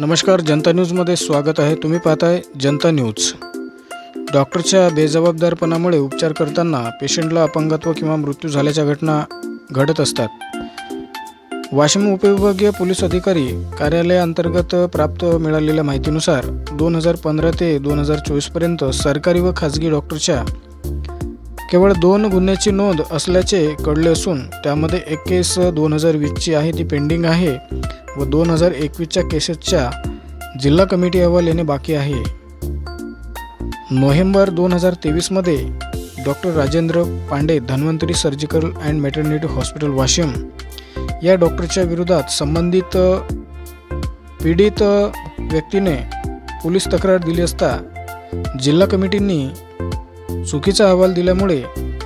नमस्कार जनता न्यूजमध्ये स्वागत आहे. तुम्ही पाहताय जनता न्यूज. डॉक्टरच्या बेजबाबदारपणामुळे उपचार करताना पेशंटला अपंगत्व किंवा मृत्यू झाल्याच्या घटना घडत असतात. वाशिम उपविभागीय पोलीस अधिकारी कार्यालयाअंतर्गत प्राप्त मिळालेल्या माहितीनुसार दोन हजार पंधरा ते दोन हजार चोवीसपर्यंत सरकारी व खाजगी डॉक्टरच्या केवळ दोन गुन्ह्याची नोंद असल्याचे कळले असून त्यामध्ये एक केस दोन हजार वीसची आहे ती पेंडिंग आहे. व दोन हजार एकवीसच्या केसेसच्या जिल्हा कमिटी अहवाल येणे बाकी आहे. नोव्हेंबर दोन हजार तेवीसमध्ये doctor Rajendra Pandey Dhanvantari surgical and maternity hospital Washim या डॉक्टरच्या विरोधात संबंधित पीडित व्यक्तीने पोलीस तक्रार दिली असता जिल्हा कमिटींनी चुकीचा अहवाल दिल्यामुळे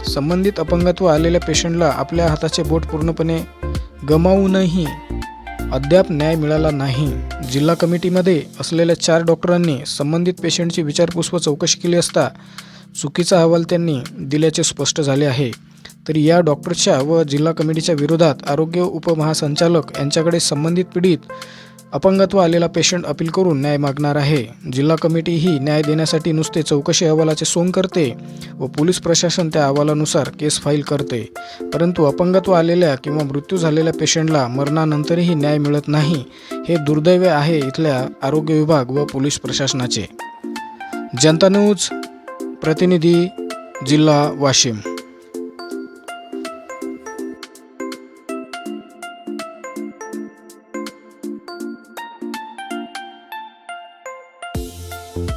संबंधित अपंगत्व आलेल्या पेशंटला आपल्या हाताचे बोट पूर्णपणे गमावूनही अद्याप न्याय मिळाला नाही. जिल्हा कमिटीमध्ये असलेल्या चार डॉक्टरांनी संबंधित पेशंटची विचारपूस व चौकशी केली असता चुकीचा अहवाल त्यांनी दिल्याचे स्पष्ट झाले आहे. तरी या डॉक्टरच्या व जिल्हा कमिटीच्या विरोधात आरोग्य उपमहासंचालक यांच्याकडे संबंधित पीडित अपंगत्व आलेला पेशंट अपील करून न्याय मागणार आहे. जिल्हा कमिटी ही न्याय देण्यासाठी नुसते चौकशी अहवालाचे सोंग करते व पोलीस प्रशासन त्या अहवालानुसार केस फाईल करते. परंतु अपंगत्व आलेल्या किंवा मृत्यू झालेल्या पेशंटला मरणानंतरही न्याय मिळत नाही. हे दुर्दैव आहे इथल्या आरोग्य विभाग व पोलीस प्रशासनाचे. जनता न्यूज प्रतिनिधी जिल्हा वाशिम.